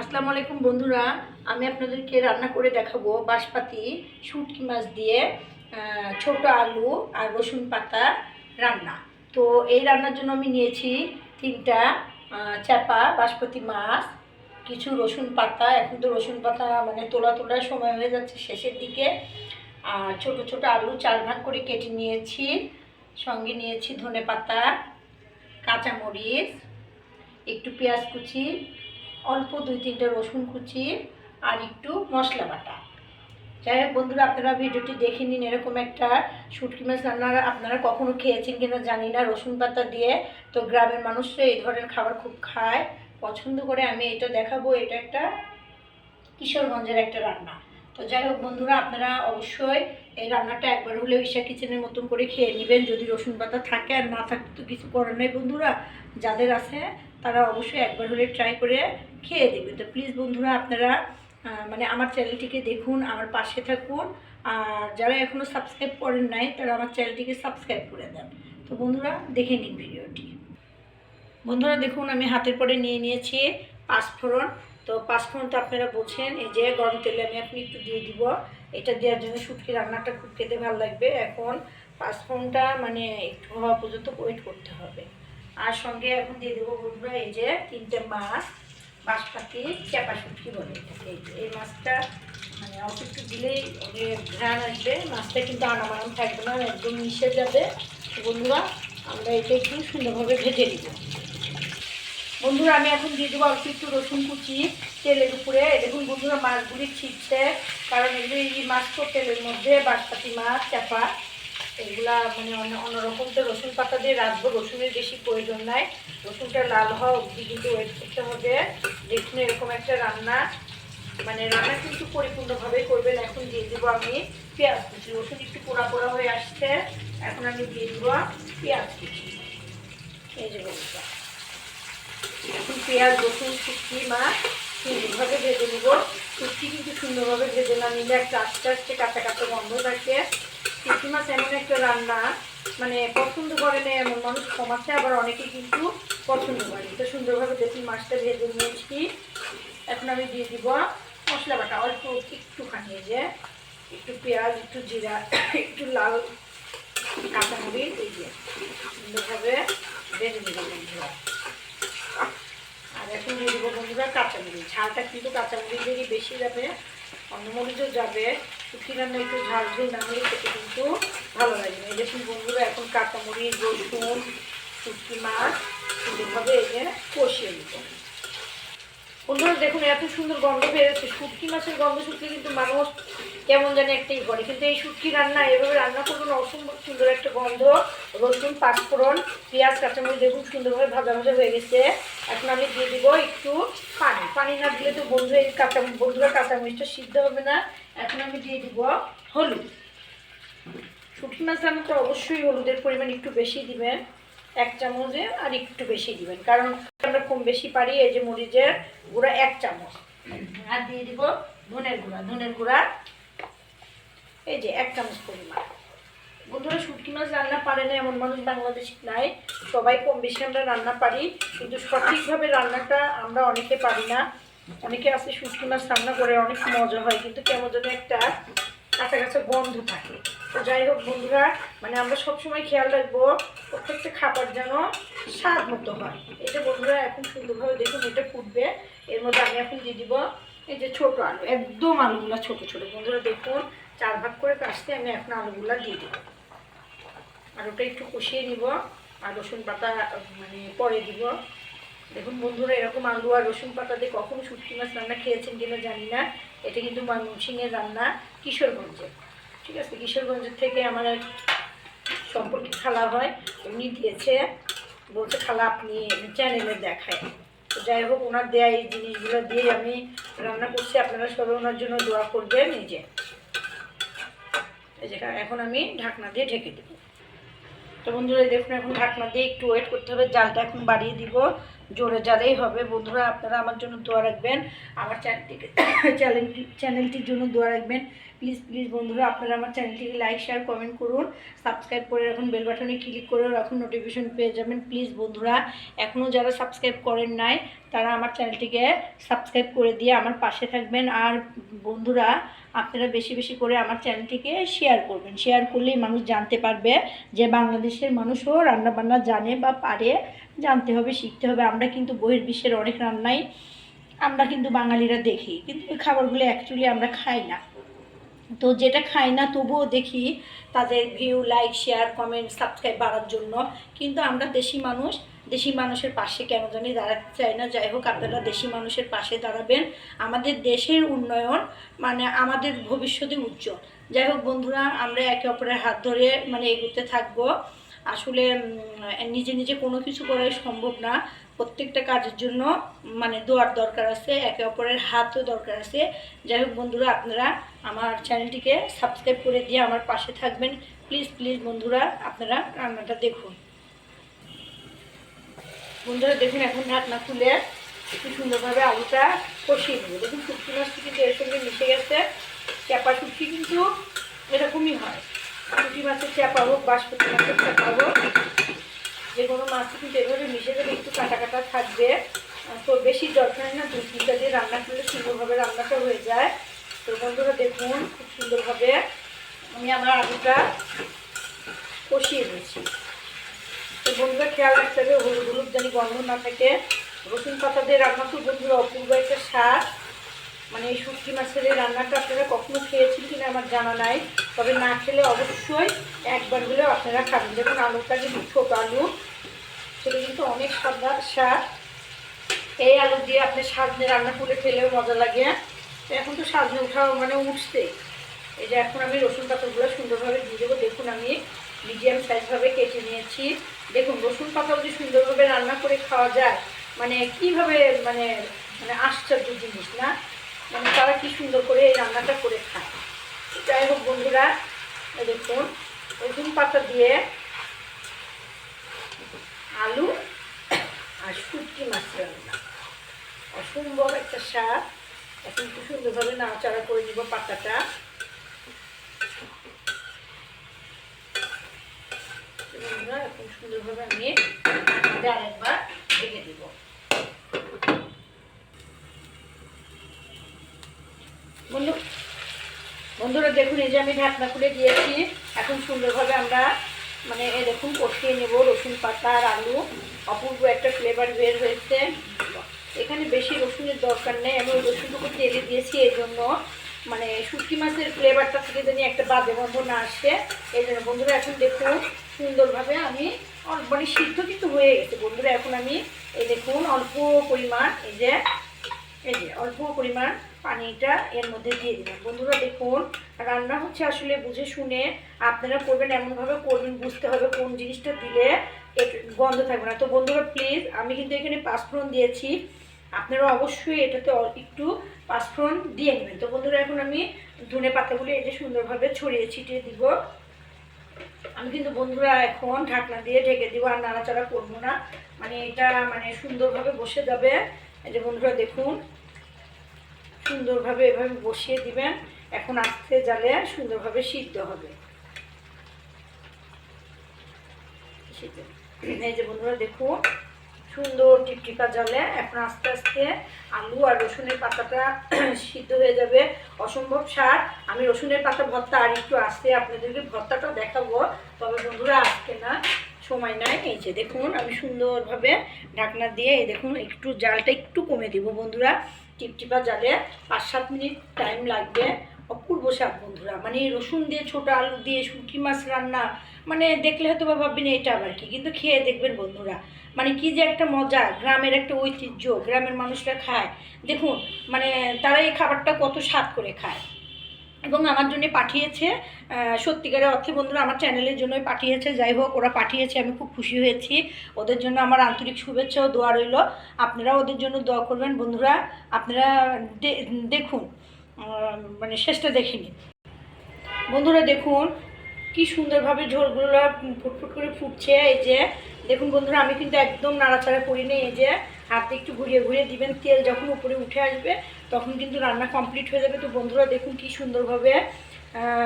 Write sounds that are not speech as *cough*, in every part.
আসসালামু আলাইকুম বন্ধুরা, আমি আপনাদেরকে রান্না করে দেখাবো বাঁশপাতি, শুটকি মাছ দিয়ে ছোট আলু আর রসুন পাতা রান্না। তো এই রান্নার জন্য আমি নিয়েছি তিনটা চাপা বাঁশপাতি মাছ, কিছু রসুন পাতা। এখন তো রসুন পাতা মানে তোলা তোলার সময় হয়ে যাচ্ছে শেষের দিকে। আর ছোট ছোট আলু চার ভাগ করে কেটে নিয়েছি। সঙ্গে নিয়েছি ধনে পাতা, কাঁচামরিচ, একটু পেঁয়াজ কুচি অল্প দুই তিনটে রসুন কুচি আর একটু মশলা বাটা। যাই হোক বন্ধুরা, আপনারা ভিডিওটি দেখে নিন, এরকম একটা শুটকি মাছ রান্না আপনারা কখনো খেয়েছেন কিনা জানি না। রসুন পাতা দিয়ে তো গ্রামের মানুষরা এই ধরনের খাবার খুব খায়, পছন্দ করে। আমি এটা দেখাবো, এটা একটা কিশোরগঞ্জের একটা রান্না। তো যাই হোক বন্ধুরা, আপনারা অবশ্যই এই রান্নাটা একবার হলেও ঈশা কিচেনের মতন করে খেয়ে নেবেন। যদি রসুন পাতা থাকে আর না থাকতে তো কিছু করার নেই বন্ধুরা। যাদের আছে তারা অবশ্যই একবার হলে ট্রাই করে খেয়ে দেবেন তো প্লিজ বন্ধুরা, আপনারা মানে আমার চ্যানেলটিকে দেখুন, আমার পাশে থাকুন। আর যারা এখনও সাবস্ক্রাইব করেন নাই, তারা আমার চ্যানেলটিকে সাবস্ক্রাইব করে দেন। তো বন্ধুরা, দেখে নিন ভিডিওটি। বন্ধুরা, দেখুন, আমি হাতের পরে নিয়ে নিয়েছি পাঁচফোড়ন। তো পাঁচফোড়ন তো আপনারা বোঝেন, এই যে গরম তেলে আমি এখন একটু দিয়ে দিব। এটা দেওয়ার জন্য শুটকি রান্নাটা খুব খেতে ভালো লাগবে। এখন পাঁচফোড়নটা মানে একটু হওয়া পর্যন্ত ওয়েট করতে হবে। আর সঙ্গে এখন দিয়ে দেবো বন্ধুরা এই যে তিনটে মাছ, বাঁশপাতি চাপা শুটকি বলে এই মাছটা মানে অল্প একটু দিলেই ঘ্রাণ আসবে। মাছটা কিন্তু আনামানাম থাকবে না, একদম মিশে যাবে। বন্ধুরা, আমরা এটা একটু সুন্দরভাবে ভেজে নিব। বন্ধুরা, আমি এখন দিয়ে দেবো অল্প একটু রসুন কুচি তেলের উপরে। দেখুন বন্ধুরা, মাছগুলি ছিটছে, কারণ এগুলো এই মাছ তো তেলের মধ্যে, বাঁশপাতি মাছ চাপা এগুলা মানে অন্য অন্যরকম তো রসুন পাতা দিয়ে রাখব রসুনের বেশি প্রয়োজন নাই। রসুনটা লাল হওয়া অবধি কিন্তু ওয়েট করতে হবে। দেখুন এরকম একটা রান্না। মানে রান্না কিন্তু পরিপূর্ণভাবে করবেন। এখন দিয়ে দেবো আমি পেঁয়াজ কুচি। রসুন একটু পোড়া পোড়া হয়ে আসছে। এখন আমি দিয়ে দেবো পেঁয়াজ কুচি। এই যে বন্ধুরা। এখন পেঁয়াজ, রসুন শুটকি মাছ সুন্দরভাবে ভেজে নেব। শুটকি কিন্তু সুন্দরভাবে ভেজে না নিলে একটা আস্তে আস্তে কাঁচা কাঁচা গন্ধ থাকে। শুটকি মাছ এমন একটা রান্না মানে পছন্দ করে না এমন মানুষ কম আছে আবার অনেকে কিন্তু পছন্দ করে। তো সুন্দরভাবে দেখুন মাছটা ভেজে নিয়েছি। এখন আমি দিয়ে দিব মশলা বাটা, অল্প একটুখানি এই যে, একটু পেঁয়াজ, একটু জিরা, একটু লাল কাঁচামরিচ, এই যে, সুন্দরভাবে ভেজে নেব বন্ধুরা। আর এখন দিয়ে দেবো বন্ধুরা কাঁচামরিচ। ঝালটা কিন্তু কাঁচামরিচেরই বেশি যাবে। মরিচও যাবে। শুকি রান্না একটু ঝাল ঝুল না হলে সেটা কিন্তু ভালো লাগবে এই দেখুন বন্ধুরা, এখন কাঁচামরিচ, রসুন, শুটকি মাছ এইভাবে এই যে কষিয়ে নিব বন্ধুরা, দেখুন, এত সুন্দর গন্ধ বেরোচ্ছে। শুটকি মাছের গন্ধ শুটকি কিন্তু মানুষ কেমন জানি একটাই করে। কিন্তু এই শুটকি রান্না, এভাবে রান্না করবেন অসম্ভব সুন্দর একটা গন্ধ। রসুন, পাঁচফোড়ন, পেঁয়াজ, কাঁচামরিচ, দেখুন, সুন্দরভাবে ভাজা ভাজা হয়ে গেছে। এখন আমি দিয়ে দিব একটু পানি। পানি না দিলে তো বন্ধু, এই কাঁচা, বন্ধুরা কাঁচামরিচটা সিদ্ধ হবে না। এখন আমি দিয়ে দিব হলুদ। শুটকি মাছ রান্না তো অবশ্যই হলুদের পরিমাণ একটু বেশি দিবেন। এক চামচে আর একটু বেশি দিবেন। কারণ আমরা কম বেশি পারি এই যে মরিচের গুঁড়া এক চামচ। আর দিয়ে দিব ধনের গুঁড়া। ধনের গুঁড়া এই যে এক চামচ পরিমাণ। বন্ধুরা, শুটকি মাছ রান্না পারে না এমন মানুষ বাংলাদেশ নাই। সবাই কম বেশি আমরা রান্না পারি, কিন্তু সঠিকভাবে রান্নাটা আমরা অনেকে পারি না। অনেকে আছে শুটকি মাছ রান্না করে, অনেক মজা হয়, কিন্তু কেমন যেন একটা কাঁচা কাঁচা গন্ধ থাকে। তো যাই হোক বন্ধুরা মানে আমরা সবসময় খেয়াল রাখব, প্রত্যেকটা খাবার যেন স্বাদ মতো হয়। এটা বন্ধুরা, এখন সুন্দরভাবে দেখুন এটা ফুটবে। এর মধ্যে আমি এখন দিয়ে দিব এই যে ছোটো আলু, একদম আলুগুলো ছোটো ছোটো। বন্ধুরা দেখুন, চার ভাগ করে কাটতে আমি এখন আলুগুলো দিয়ে দেবো। আর ওটা একটু কষিয়ে নিব, আর রসুন পাতা মানে পরে দিব। দেখুন বন্ধুরা, এরকম আলু আর রসুন পাতা দিয়ে কখনো শুটকি মাছ রান্না খেয়েছেন কিনা জানি না। এটা কিন্তু ময়মনসিংহের রান্না কিশোরগঞ্জের। ঠিক আছে কিশোরগঞ্জের থেকে আমার এক সম্পর্কে খালা হয় উনি দিয়েছে, বলছে খালা আপনি চ্যানেলে দেখায়। তো যাই হোক, ওনার দেয়া এই জিনিসগুলো দিয়ে আমি রান্না করছি, আপনারা সবাই ওনার জন্য দোয়া করবেন নিজে এখন আমি ঢাকনা দিয়ে ঢেকে দেবো। তো বন্ধুরা দেখুন, এখন ঢাকনা দিয়ে একটু ওয়েট করতে হবে, জালটা এখন বাড়িয়ে দিব। জোরে যারেই হবে, বন্ধুরা আপনারা আমার জন্য দোয়া রাখবেন। আমার চ্যানেলটিকে, চ্যানেলটি, চ্যানেলটির জন্য দোয়া রাখবেন। প্লিজ প্লিজ বন্ধুরা আপনারা আমার চ্যানেলটিকে লাইক শেয়ার কমেন্ট করুন। সাবস্ক্রাইব করে রাখুন বেল বাটনে ক্লিক করে রাখুন নোটিফিকেশন পেয়ে যাবেন। প্লিজ বন্ধুরা এখনও যারা সাবস্ক্রাইব করেন নাই, তারা আমার চ্যানেলটিকে সাবস্ক্রাইব করে দিয়ে আমার পাশে থাকবেন। আর বন্ধুরা, আপনারা বেশি বেশি করে আমার চ্যানেলটিকে শেয়ার করবেন। শেয়ার করলেই মানুষ জানতে পারবে যে বাংলাদেশের মানুষও রান্নাবান্না জানে বা পারে। জানতে হবে, শিখতে হবে। আমরা কিন্তু বহির্বিশ্বের অনেক রান্নাই আমরা কিন্তু বাঙালিরা দেখি, কিন্তু ওই খাবারগুলো অ্যাকচুয়ালি আমরা খাই না। তো যেটা খাই না, তবুও দেখি তাদের view like share comment subscribe বাড়ার জন্য। কিন্তু আমরা দেশি মানুষ, দেশি মানুষের পাশে কেন জানি দাঁড়াতে চাই না। যাই হোক, আপনারা দেশি মানুষের পাশে দাঁড়াবেন। আমাদের দেশের উন্নয়ন মানে আমাদের ভবিষ্যতে উজ্জ্বল। যাই হোক, বন্ধুরা, আমরা একে অপরের হাত ধরে মানে এগোতে থাকব। আসলে নিজে নিজে কোনো কিছু করাই সম্ভব না। প্রত্যেকটা কাজের জন্য মানে দোয়ার দরকার আছে, একে অপরের হাতও দরকার আছে। যাই হোক বন্ধুরা, আপনারা আমার চ্যানেলটিকে সাবস্ক্রাইব করে দিয়ে আমার পাশে থাকবেন। প্লিজ প্লিজ বন্ধুরা, আপনারা রান্নাটা দেখুন। বন্ধুরা, দেখুন এখন ঢাকনা খুলে খুব সুন্দরভাবে আলুটা কষিয়ে নেব। দেখুন শুটকি মাছটি কিন্তু এর সঙ্গে মিশে গেছে। শুটকি কিন্তু এরকমই হয়। শুটকি মাছের চাপা হোক বাসমতি মাছের চাপা হোক যে কোনো মাছ কিন্তু এভাবে মিশে গেলে একটু কাটা কাটা থাকবে। তো বেশি দরকার না দু তিনটা দিয়ে রান্না করলে সুন্দরভাবে রান্নাটা হয়ে যায়। তো বন্ধুরা দেখুন, খুব সুন্দরভাবে আমি আমার আলুটা কষিয়ে দিয়েছি তো বন্ধুরা, খেয়াল রাখতে হবে, হলুদ হলুদ জানি গন্ধ না থাকে। রসুন পাতা দিয়ে রান্না তো বন্ধুরা, অপূর্ব একটা স্বাদ। মানে এই শুটকি মাছের এই রান্নাটা আপনারা কখনো খেয়েছেন কিনা আমার জানা নাই। তবে না খেলে অবশ্যই একবার হলেও আপনারা খাবেন। দেখুন আলুটা কিন্তু ছোট আলু সেটা কিন্তু অনেক স্বাদ স্বাদ। এই আলু দিয়ে আপনি সাজনে রান্না করে খেলেও মজা লাগে। এখন তো সাজনে উঠাও মানে উঠছে। এই যে এখন আমি রসুন পাতাগুলো সুন্দরভাবে দিয়ে দেবো। দেখুন আমি মিডিয়াম সাইজভাবে কেটে নিয়েছি। দেখুন, রসুন পাতা যদি সুন্দরভাবে রান্না করে খাওয়া যায় মানে কীভাবে মানে মানে আশ্চর্য জিনিস না? মানে তারা কি সুন্দর করে এই রান্নাটা করে খায়। যাই হোক বন্ধুরা দেখুন, রসুন পাতা দিয়ে আলু আর শুটকি মাছ রান্না। অসম্ভব একটা স্বাদ। এখন খুব সুন্দরভাবে নাড়াচাড়া করে নিব পাতাটা। এখন সুন্দরভাবে আমি আরেকবার ঢেকে দিব বন্ধু বন্ধুরা দেখুন, এই যে আমি ঢাকনা খুলে দিয়েছি। এখন সুন্দরভাবে আমরা মানে দেখুন, কষিয়ে নেব রসুন পাতা আর আলু। অপূর্ব একটা ফ্লেভার বের হয়েছে। এখানে বেশি রসুনের দরকার নেই। আমি ওই রসুনটুকু তেলে দিয়েছি এই জন্য। মানে শুটকি মাছের ফ্লেভারটা থেকে জানি একটা বাদে গন্ধ না আসে, এই জন্য বন্ধুরা এখন দেখুন, সুন্দরভাবে আমি মানে সিদ্ধ কিন্তু হয়ে গেছে বন্ধুরা। এখন আমি এই দেখুন, অল্প পরিমাণ এই যে এই যে অল্প পরিমাণ পানিটা এর মধ্যে দিয়ে দিলাম বন্ধুরা দেখুন, রান্না হচ্ছে আসলে বুঝে শুনে আপনারা করবেন, এমনভাবে করবেন, বুঝতে হবে কোন জিনিসটা দিলে গন্ধ থাকবে না। তো বন্ধুরা প্লিজ আমি কিন্তু এখানে পাঁচফোড়ন দিয়েছি। আপনারা অবশ্যই এটাতে একটু পাঁচফোড়ন দিয়ে নেবেন। তো বন্ধুরা এখন আমি ধনে পাতাগুলো এই যে সুন্দরভাবে ছড়িয়ে ছিটিয়ে দিব। আমি কিন্তু বন্ধুরা এখন ঢাকনা দিয়ে ঢেকে দিব, আর নাড়াচাড়া করব না। মানে এটা মানে সুন্দরভাবে বসে যাবে। এই যে বন্ধুরা দেখুন সুন্দরভাবে এভাবে বসিয়ে দিবেন। এখন আস্তে জালে সুন্দরভাবে সিদ্ধ হবে। এই যে বন্ধুরা, দেখুন, সুন্দর টিপটিপা জলে এখন আস্তে আস্তে আলু আর রসুনের পাতাটা *clears throat* সিদ্ধ হয়ে যাবে। অসম্ভব স্বাদ। আমি রসুনের পাতা, ভর্তা আর একটু আসতে আপনাদেরকে ভর্তাটা দেখাবো। তবে বন্ধুরা, আজকে না, সময় নাই। এই যে দেখুন, আমি সুন্দরভাবে ঢাকনা দিয়ে, এই দেখুন, একটু জালটা একটু কমে দিব বন্ধুরা। টিপটিপা জালে পাঁচ সাত মিনিট টাইম লাগবে। অপূর্ব শাক বন্ধুরা মানে রসুন দিয়ে ছোটো আলু দিয়ে শুটকি মাছ রান্না মানে দেখলে হয়তো বা ভাববেন এটা আবার কি, কিন্তু খেয়ে দেখবেন বন্ধুরা মানে কি যে একটা মজা, গ্রামের একটা ঐতিহ্য, গ্রামের মানুষরা খায়। দেখুন মানে তারা এই খাবারটা কত স্বাদ করে খায়। এবং আমার জন্য পাঠিয়েছে সত্যিকারের অর্থে বন্ধুরা আমার চ্যানেলের জন্যই পাঠিয়েছে, যাই হোক, ওরা পাঠিয়েছে, আমি খুব খুশি হয়েছি। ওদের জন্য আমার আন্তরিক শুভেচ্ছা ও দোয়া রইল। আপনারা ওদের জন্য দোয়া করবেন। বন্ধুরা, আপনারা দেখুন মানে শেষটা দেখিনি। বন্ধুরা, দেখুন, কি সুন্দরভাবে ঝোলগুলো ফুটফুট করে ফুটছে। এই যে, দেখুন বন্ধুরা, আমি কিন্তু একদম নাড়াচাড়া করিনি। এই যে হাতে একটু ঘুরিয়ে ঘুরিয়ে দিবেন, তেল যখন উপরে উঠে আসবে, তখন কিন্তু রান্না কমপ্লিট হয়ে যাবে। তো বন্ধুরা, দেখুন কি সুন্দরভাবে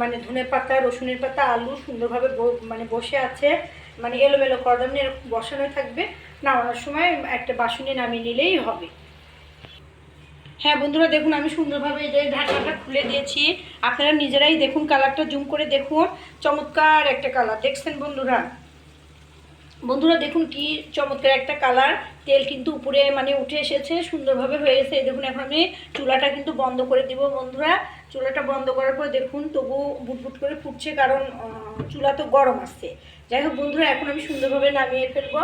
মানে ধনে পাতা, রসুনের পাতা, আলু সুন্দরভাবে মানে বসে আছে। মানে এলোমেলো কদম এরকম বসানো থাকবে। নামানোর সময় একটা বাসনে নামিয়ে নিলেই হবে। হ্যাঁ বন্ধুরা, দেখুন আমি সুন্দরভাবে এই যে ঢাকনাটা খুলে দিয়েছি। আপনারা নিজেরাই দেখুন কালারটা জুম করে দেখুন। চমৎকার একটা কালার দেখছেন বন্ধুরা? বন্ধুরা দেখুন কি চমৎকার একটা কালার। তেল কিন্তু উপরে মানে উঠে এসেছে, সুন্দরভাবে হয়ে গেছে। দেখুন, এখন আমি চুলাটা কিন্তু বন্ধ করে দিব বন্ধুরা। চুলাটা বন্ধ করার পর দেখুন তবু বুটবুট করে ফুটছে কারণ চুলা তো গরম আসছে। যাই হোক, বন্ধুরা, এখন আমি সুন্দরভাবে নামিয়ে ফেলব।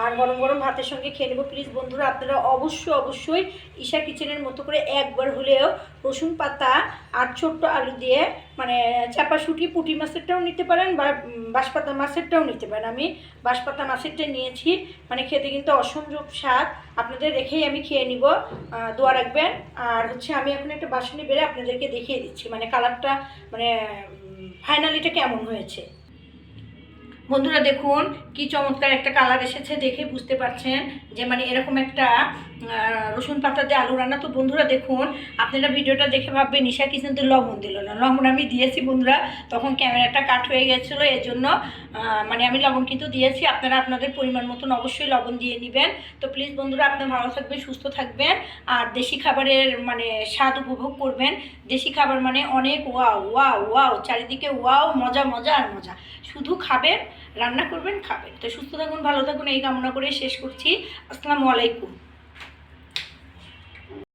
আর গরম গরম ভাতের সঙ্গে খেয়ে নেব। প্লিজ বন্ধুরা, আপনারা অবশ্যই অবশ্যই ঈশা কিচেনের মতো করে একবার হলেও রসুন পাতা আর ছোট্ট আলু দিয়ে মানে চাপা শুটি পুঁটি মাছেরটাও নিতে পারেন বা বাঁশপাতা মাছেরটাও নিতে পারেন। আমি বাঁশপাতা মাছেরটা নিয়েছি। মানে খেতে কিন্তু অসম্ভব স্বাদ। আপনাদের রেখেই আমি খেয়ে নিব। দোয়া রাখবেন। আর হচ্ছে, আমি এখন একটা বাসনে বেড়ে আপনাদেরকে দেখিয়ে দিচ্ছি। মানে কালারটা মানে ফাইনালিটা কেমন হয়েছে। বন্ধুরা দেখুন, কি চমৎকার একটা কালার এসেছে দেখে বুঝতে পারছেন যে মানে এরকম একটা রসুন পাতা দিয়ে আলু রান্না। তো বন্ধুরা দেখুন, আপনারা ভিডিওটা দেখে ভাববেন, নিশা কিচেন তো লবণ দিল না। লবণ আমি দিয়েছি বন্ধুরা, তখন ক্যামেরাটা কাট হয়ে গেছিল এর জন্য মানে আমি লবণ কিন্তু দিয়েছি। আপনারা আপনাদের পরিমাণ মতন অবশ্যই লবণ দিয়ে নেবেন। তো প্লিজ বন্ধুরা, আপনারা ভালো থাকবেন, সুস্থ থাকবেন, আর দেশি খাবারের মানে স্বাদ উপভোগ করবেন। দেশি খাবার মানে অনেক ওয়াও ওয়াও ওয়াও, চারিদিকে ওয়াও, মজা মজা আর মজা। শুধু খাবেন রান্না করবেন, খাবেন। তো সুস্থ থাকুন, ভালো থাকুন, এই কামনা করে শেষ করছি। আসসালামু আলাইকুম।